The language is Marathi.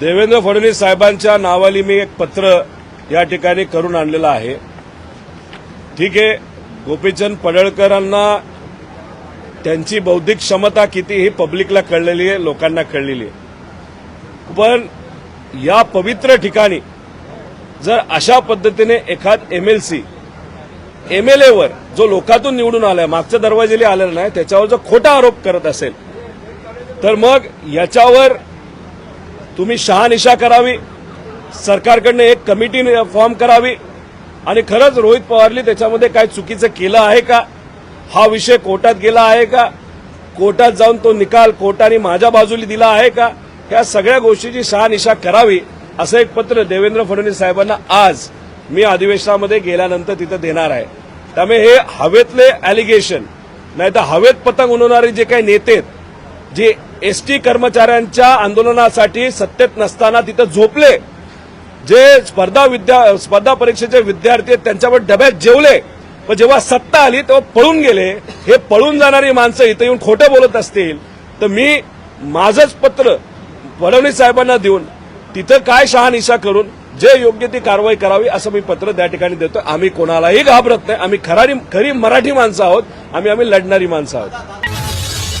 देवेंद्र फडणवीस साहेबांच्या नावाली मी एक पत्र या ठिकाणी करून आणलेलं आहे. ठीक आहे गोपीचंद पडळकरांना त्यांची बौद्धिक क्षमता किती ही पब्लिकला कळलेली आहे लोकांना कळलेली आहे. पण या पवित्र ठिकाणी जर अशा पद्धतीने एखाद एमएलसी एमएलएवर जो लोकातून निवडून आलाय मागच्या दरवाजेला आलेला नाही त्याच्यावर जर खोटा आरोप करत असेल तर मग याच्यावर तुम्ही शहानिशा करावी. सरकारकडनं एक कमिटी फॉर्म करावी. आणि खरंच रोहित पवारली त्याच्यामध्ये काय चुकीचं केलं आहे का? हा विषय कोर्टात गेला आहे का? कोर्टात जाऊन तो निकाल कोर्टाने माझ्या बाजूला दिला आहे का? या सगळ्या गोष्टीची शहानिशा करावी असं एक पत्र देवेंद्र फडणवीस साहेबांना आज मी अधिवेशनामध्ये गेल्यानंतर तिथं देणार आहे. त्यामुळे हे हवेतले ॲलिगेशन नाही तर हवेत पतंग उडवणारे जे काही नेते आहेत, जे एसटी कर्मचाऱ्यांच्या आंदोलनासाठी सत्तेत नसताना तिथं झोपले. जे स्पर्धा विद्या स्पर्धा परीक्षेचे विद्यार्थी आहेत त्यांच्यावर डब्यात जेवले. पण जेव्हा सत्ता आली तेव्हा पळून गेले. हे पळून जाणारी माणसं इथं येऊन खोटं बोलत असतील तर मी माझंच पत्र फडणवीस साहेबांना देऊन तिथं काय शहानिशा करून जे योग्य ती कारवाई करावी असं मी पत्र त्या ठिकाणी देतो आम्ही कोणालाही घाबरत नाही. आम्ही खरारी खरी मराठी माणसं आहोत. आम्ही आम्ही लढणारी माणसं आहोत.